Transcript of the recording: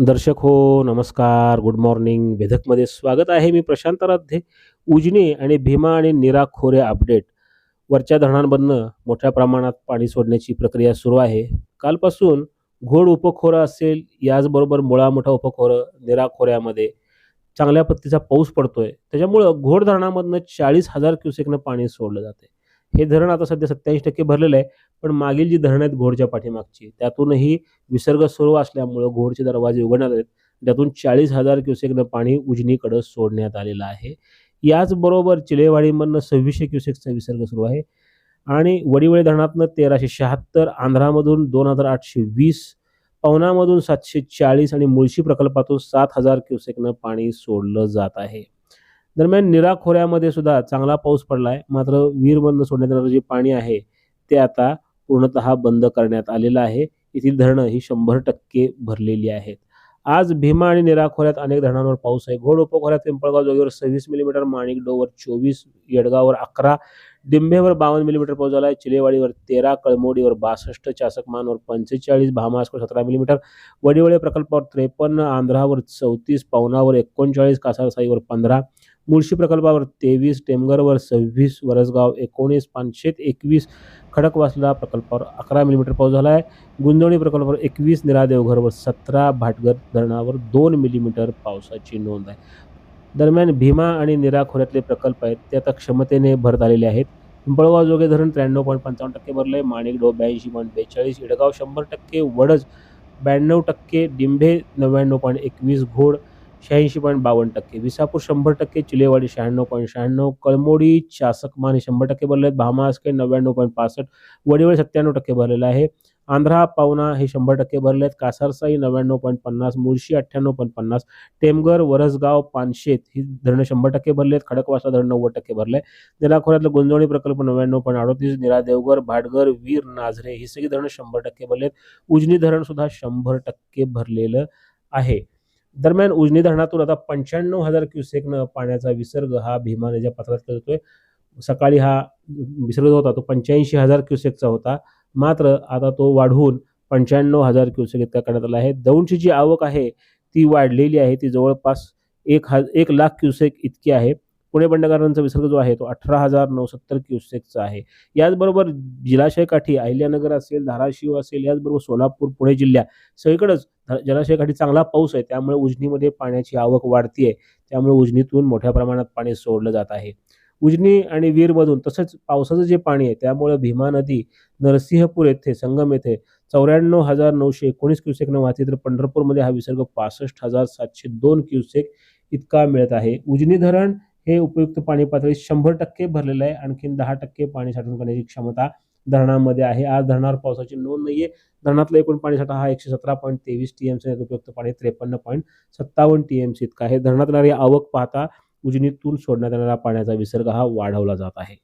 दर्शक हो नमस्कार गुड मॉर्निंग वेधकमध्ये स्वागत आहे मी प्रशांत राध्ये उजनी आणि भीमा आणि निरा खोरे अपडेट वरच्या धरणांमधनं मोठ्या प्रमाणात पाणी सोडण्याची प्रक्रिया सुरू आहे. कालपासून घोड उपखोरं असेल याचबरोबर मुळा मोठा उपखोरं निरा खोऱ्यामध्ये. चांगल्या पत्तीचा पाऊस पडतोय. त्याच्यामुळं घोड धरणामधनं चाळीस हजार क्युसेकनं पाणी सोडलं जाते हे धरण आता सध्या सत्याऐंशी टक्के भरलेलं आहे पण मागील जी धरणं आहेत घोडच्या पाठीमागची त्यातूनही विसर्ग सुरू असल्यामुळं घोडचे दरवाजे उघडण्यात आहेत त्यातून चाळीस हजार क्युसेकनं पाणी उजनीकडं सोडण्यात आलेलं आहे. याचबरोबर चिलेवाडीमधनं सव्वीसशे क्युसेकचा विसर्ग सुरू आहे. आणि वडिवळे धरणातनं तेराशे शहात्तर आंध्रामधून दोन हजार आठशे वीस पवनामधून सातशे चाळीस आणि मुळशी प्रकल्पातून सात हजार क्युसेकनं पाणी सोडलं जात आहे. दरम्यान निरा खोऱ्यामध्ये सुद्धा चांगला पाऊस पडला आहे मात्र वीरबंद सोडण्यात येणारं जे पाणी आहे ते आता पूर्णतः बंद करण्यात आलेलं आहे. येथील धरणं ही शंभर टक्के भरलेली आहेत. आज भीमा आणि निरा खोऱ्यात अनेक धरणांवर पाऊस आहे. घोड उपखोऱ्यात पिंपळगाव जोगीवर सव्वीस मिलीमीटर माणिकडोवर चोवीस येडगाववर अकरा डिंभेवर बावन्न मिलीमीटर पाऊस झाला आहे चिलेवाडीवर तेरा कळमोडीवर बासष्ट चासकमानवर पंचेचाळीस भामासवर सतरा मिलीमीटर वडिवळे प्रकल्पावर त्रेपन्न आंध्रावर चौतीस पावनावर एकोणचाळीस कासारसाईवर पंधरा मुळशी प्रकल्पावर तेवीस टेमगरवर सव्वीस वरसगाव एकोणीस पानशेत एकवीस खडकवासला प्रकल्पावर अकरा मिलीमीटर पाऊस झाला आहे. गुंजवणी प्रकल्पावर एकवीस निरादेवघरवर सतरा भाटघर धरणावर दोन मिलीमीटर पावसाची नोंद आहे. दरम्यान भीमा आणि निरा खोऱ्यातले प्रकल्प आहेत ते आता क्षमतेने भरत आलेले आहेत. पिंपळगाव जोगे धरण त्र्याण्णव पॉईंट पंचावन्न टक्के भरलं आहे. माणिकडो ब्याऐंशी पॉईंट बेचाळीस इडगाव शंभर टक्के वडज ब्याण्णव टक्के डिंभे नव्याण्णव पॉईंट एकवीस घोड शहाऐंशी पॉईंट बावन्न टक्के. विसापूर शंभर टक्के चिलेवाडी शहाण्णव पॉईंट शहाण्णव कळमोडी चासकमान हे शंभर टक्के भरले आहेत. भामासके नव्याण्णव पॉईंट पासष्ट वडिवळे सत्त्याण्णव टक्के भरलेलं आहे. आंध्रा पावना हे शंभर टक्के भरले आहेत. कासारसाई नव्याण्णव पॉईंट पन्नास मुळशी अठ्ठ्याण्णव पॉईंट पन्नास टेमगर वरसगाव पानशेत ही धरणं शंभर टक्के भरले आहेत. खडकवासला धरण नव्वद टक्के भरले आहे निराखोऱ्यातलं गुंजवणी प्रकल्प नव्याण्णव पॉईंट अडतीस निरा देवघर भाटघर वीर नाझरे ही सगळी धरणं शंभर टक्के भरले आहेत. उजनी धरण सुद्धा शंभर टक्के भरलेलं आहे. दरम्यान उजनी धरणातून आता पंच्याण्णव हजार क्युसेकनं पाण्याचा विसर्ग हा भीमाने ज्या पत्रात करतोय सकाळी हा विसर्ग जो होता तो पंच्याऐंशी हजार क्युसेकचा होता. मात्र आता तो वाढवून पंच्याण्णव हजार क्युसेक इतका करण्यात आला आहे. दौंडची जी आवक आहे ती वाढलेली आहे. ती जवळपास एक हा एक लाख क्युसेक इतकी आहे. पुणे बंडगारांचा विसर्ग जो आहे तो अठरा हजार नऊ सत्तर क्युसेकचा आहे. याचबरोबर जलाशयकाठी अहिल्यानगर असेल धाराशिव असेल याचबरोबर सोलापूर पुणे जिल्ह्यात सगळीकडेच जलाशयकाठी चांगला पाऊस आहे. त्यामुळे उजनीमध्ये पाण्याची आवक वाढतीये. त्यामुळे उजनीतून मोठ्या प्रमाणात पाणी सोडलं जात आहे. उजनी आणि वीरमधून तसंच पावसाचं जे पाणी आहे त्यामुळे भीमा नदी नरसिंहपूर येथे संगम येथे चौऱ्याण्णव हजार नऊशे एकोणीस क्युसेकनं वाहते. तर पंढरपूरमध्ये हा विसर्ग पासष्ट हजार सातशे दोन क्युसेक इतका मिळत आहे. उजनी धरण हे उपयुक्त पाणी पातळी शंभर टक्के भरलेलं आहे. आणखीन दहा टक्के पाणी साठवून करण्याची क्षमता धरणामध्ये आहे. आज धरणावर पावसाची नोंद नाहीये. धरणातला एकूण पाणीसाठा हा एकशे सतरा पॉईंट तेवीस टीएमसी उपयुक्त पाणी त्रेपन्न पॉईंट सत्तावन्न टीएमसी इतका आहे. धरणात येणारी आवक पाहता उजनीतून सोडण्यात येणारा पाण्याचा विसर्ग हा वाढवला जात आहे.